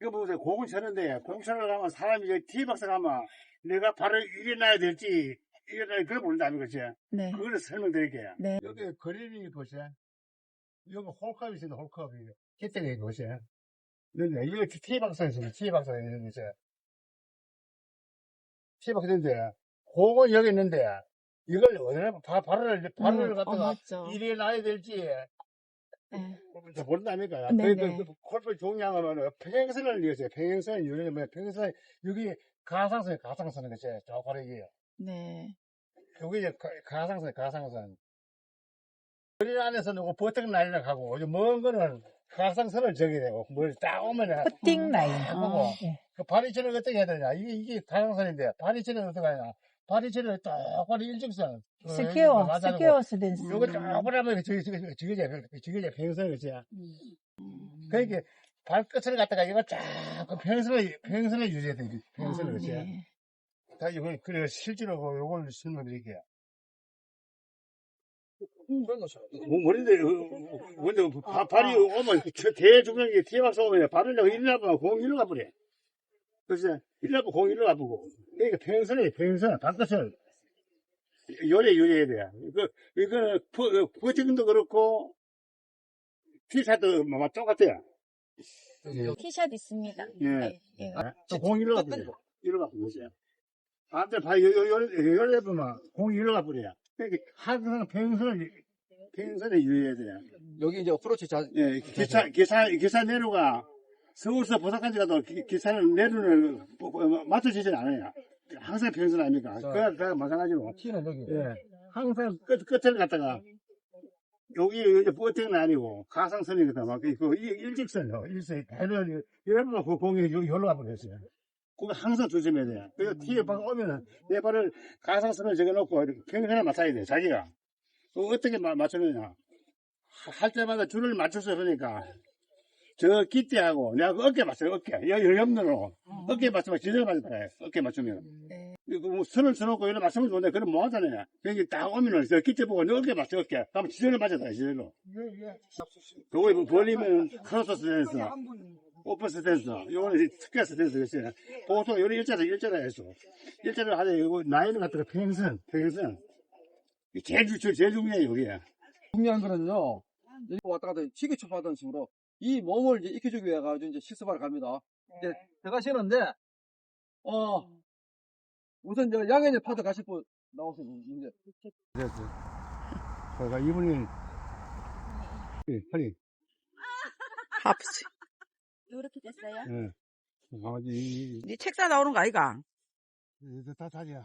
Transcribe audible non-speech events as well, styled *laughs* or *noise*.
이거 보세요. 공을 쳤는데, 공 쳐러 가면 사람이 이제 티박스 가면 내가 바로 일어나야 될지, 일어나야 그걸 모른다는 거지. 네. 그걸 설명드릴게요. 네. 여기 그림이 보세요. 여기 홀컵이 있습니다, 홀컵이. 기대가 보세요. 근데 이거 티박스가 있습니다, 티박스가 있는 거죠. 티박스 있는데, 공은 여기 있는데, 이걸 어디나 바, 발을, 발을 음, 어, 갖다가 맞죠. 일어나야 될지, 네. 저 모른다니까. 네, 그, 네. 그, 그, 골프 종양하면 평행선을 이어져요. 평행선, 유리는 뭐, 평행선, 여기 가상선이 가상선인 거지. 저 고래기요. 네. 여기 이제 가- 가상선, 가상선. 거리 안에서는 그 버튼 라인을 하고, 이제 먼 거는 가상선을 정해야 되고, 뭘딱 오면, 퍼팅 라인. 해보고, 어, 예. 그 바리처럼 어떻게 해야 되냐. 이게, 이게 가상선인데, 바리처럼 어떻게 하냐. 바리처럼 똑바로 일직선. 그 스퀘어, 스퀘어 스댄스. 요거 쪼그라면 저기, 저기, 저기, 저기, 저기, 저기, 평선, 그지? 그러니까 발끝을 갖다가 이거 쫙, 그 평선을, 평선을 유지해야 돼. 평선을, 그지? 네. 자, 이거, 그래, 실제로 그 요걸 설명드릴게요. 뭐, 머리인데, 먼저, 바, 발이 오면, 저 대중력이 티박스 오면, 발을 내가 일어나 보면 공 일어나 버려. 그래서, 일어나 보면 공 일어나 보고. 그러니까 평선이, 평선, 발끝을, 요래, 요래해야 돼. 이거, 이거는, 퍼, 퍼팅도 그렇고, 티샷도 뭐, 똑같아요. 티샷 있습니다. 예. 네. 예. 공 일어나 버려. 일어나 버리세요. 반대 발, 요, 요, 요, 요래 보면, 공 일어나 버려요. 그러니까, 항상 평선을, 평선에 유의해야 돼요. 여기 이제 어프로치 자, 예, 기차, 기차, 기차 내루가 서울서 부산까지 가도 기, 기차는 내루를 뭐, 뭐, 맞춰지진 않아요. 항상 평선 아닙니까? 자. 그가, 그가 마찬가지로. 키는 여기. 예. 항상 끝, 끝을 갖다가, 여기, 이제 버팅은 아니고, 가상선이거든. 막, 그, 일- 일직선이요. 일선, 배를, 이러면 그 공이 여기 올라가 버렸어요. 그거 항상 조심해야 돼요. 그래서 뒤에 방 오면은, 내 발을 가상선을 적어놓고, 이렇게 평선에 맞춰야 돼, 자기가. 그 어떻게 마- 맞추느냐. 하- 할 때마다 줄을 맞춰서 그러니까, 저 기대하고, 내가 그 어깨 맞춰요, 어깨. 여기 옆면으로. 어깨 맞추면 지절 맞았다. 어깨 맞추면. 네. 이거 뭐 선을 써놓고 이런 맞추면 좋은데, 그럼 뭐 하잖아요. 여기 딱 오면은, 저 기대 보고, 너 어깨 맞춰, 어깨. 그러면 지절을 맞았다, 지절로. 그거 뭐 벌리면 크로스 스탠스, 오픈 스탠스, 요거는 특별 스탠스, 그치? 보통 요런 일자로, 일자로 해서. 일자로 하되, 이거 나이는 갖다가 평선, 평선. 이게 제일, 주- 제일 중요해요, 이게. 중요한 거는요. 여기 왔다 갔다 시계 초파하던 식으로 이 몸을 이제 익혀주기 위해 가지고 이제 실습하러 갑니다. 이제 제가 쉬는데 어 우선 저 양현이 파트 가실 분 나오세요. 이제 그래서, 그러니까 이분이, 예, 허리, 합스. *laughs* 이렇게 됐어요? 예. 강아지, 네 책사 나오는 거 아이가? 다, 다, 다,